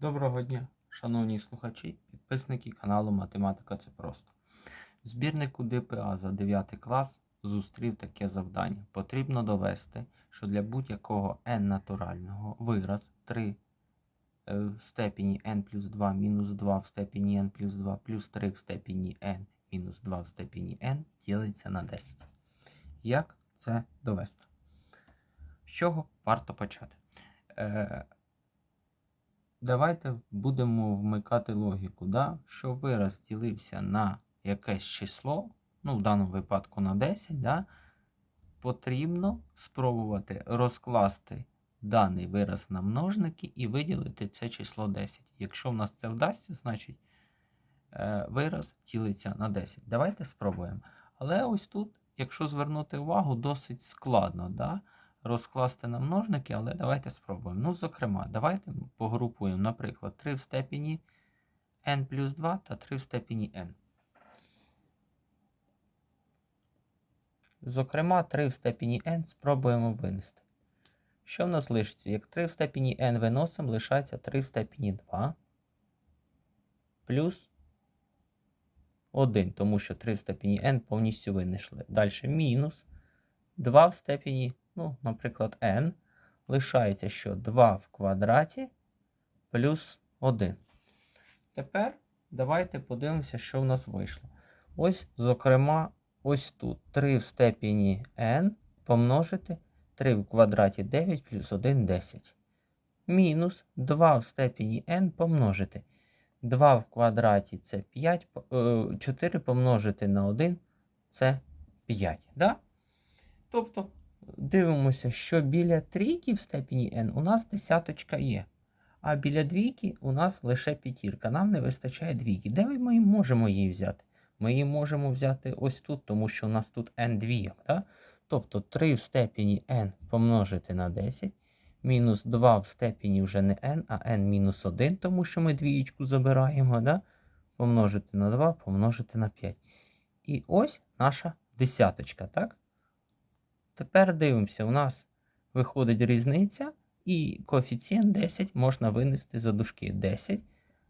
Доброго дня, шановні слухачі, підписники каналу Математика це просто. В збірнику ДПА за 9 клас зустрів таке завдання. Потрібно довести, що для будь-якого n натурального вираз 3 е, в степені n плюс 2 мінус 2 в степені n плюс 2 плюс 3 в степені n мінус 2 в степені n ділиться на 10. Як це довести? З чого варто почати? Давайте будемо вмикати логіку, да? що вираз ділився на якесь число, ну в даному випадку на 10, да? потрібно спробувати розкласти даний вираз на множники і виділити це число 10. Якщо в нас це вдасться, значить е, вираз ділиться на 10. Давайте спробуємо. Але ось тут, якщо звернути увагу, досить складно. Да? Розкласти на множники, але давайте спробуємо. Ну, зокрема, давайте погрупуємо, наприклад, 3 в степені n плюс 2 та 3 в степені n. Зокрема, 3 в степені n спробуємо винести. Що в нас лишиться? Як 3 в степені n виносимо, лишається 3 в степені 2 плюс 1, тому що 3 в степені n повністю винесли. Далі мінус 2 в степені ну, наприклад, n, лишається, що 2 в квадраті плюс 1. Тепер давайте подивимося, що в нас вийшло. Ось, зокрема, ось тут 3 в степені n помножити 3 в квадраті 9 плюс 1 10. Мінус 2 в степені n помножити. 2 в квадраті це 5, 4 помножити на 1 це 5. Да? Тобто дивимося, що біля трійки в степені n у нас десяточка є. А біля двійки у нас лише п'ятірка. Нам не вистачає двійки. Де ми можемо її взяти? Ми її можемо взяти ось тут, тому що у нас тут n двійок. Да? Тобто 3 в степені n помножити на 10. Мінус 2 в степені вже не n, а n мінус 1, тому що ми двієчку забираємо. Да? Помножити на 2, помножити на 5. І ось наша десяточка. так? Тепер дивимося, у нас виходить різниця, і коефіцієнт 10 можна винести за дужки. 10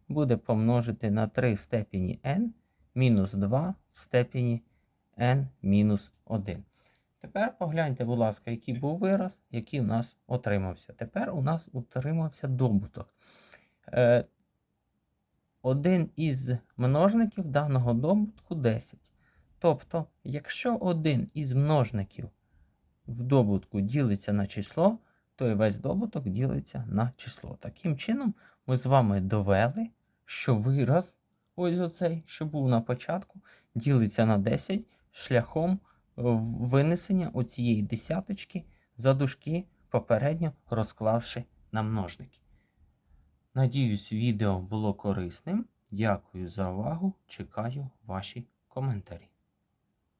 буде помножити на 3 в степені n мінус 2 в степені n мінус 1. Тепер погляньте, будь ласка, який був вираз, який у нас отримався. Тепер у нас утримався добуток. Е, один із множників даного добутку 10. Тобто, якщо один із множників в добутку ділиться на число, то і весь добуток ділиться на число. Таким чином, ми з вами довели, що вираз, ось оцей, що був на початку, ділиться на 10 шляхом е, винесення оцієї десяточки за дужки, попередньо розклавши на множники. Надіюсь, відео було корисним. Дякую за увагу. Чекаю ваші коментарі.